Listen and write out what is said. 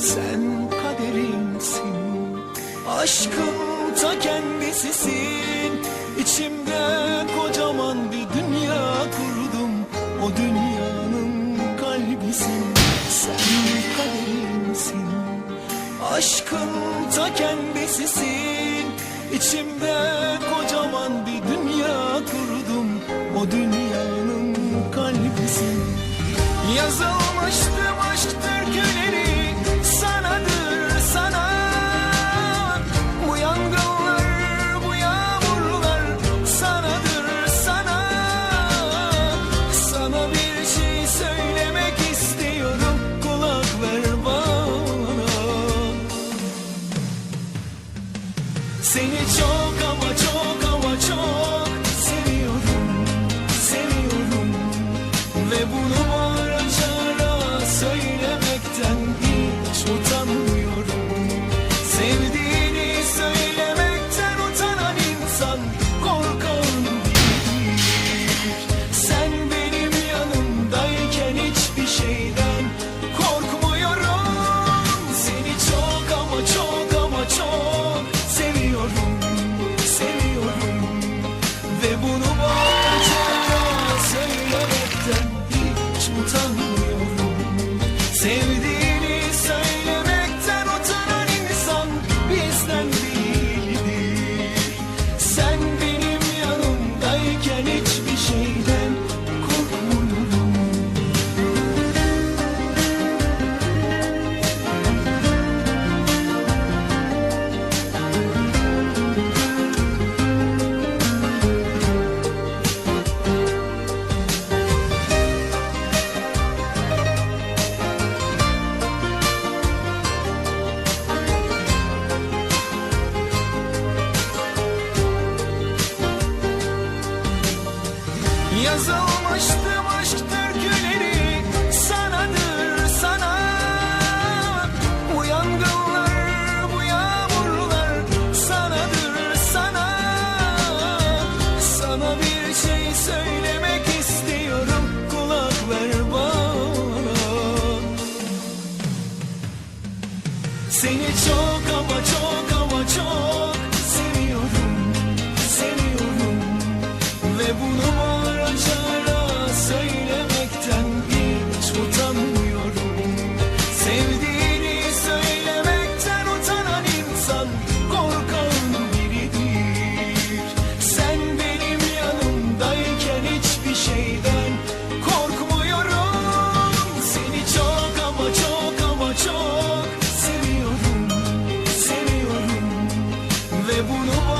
Sen kaderimsin. Aşkın ta kendisisin. İçimde kocaman bir dünya kurdum. O dünyanın kalbisin Sen kaderimsin. Aşkın ta kendisisin. İçimde kocaman bir dünya kurdum. O dünyanın kalbisin Yazılmıştım aşk türküleri. years old. Sevdiğini söylemekten utanan insan korkan biridir. Sen benim yanımdayken hiçbir şeyden korkmuyorum. Seni çok ama çok ama çok seviyorum, seviyorum ve bunu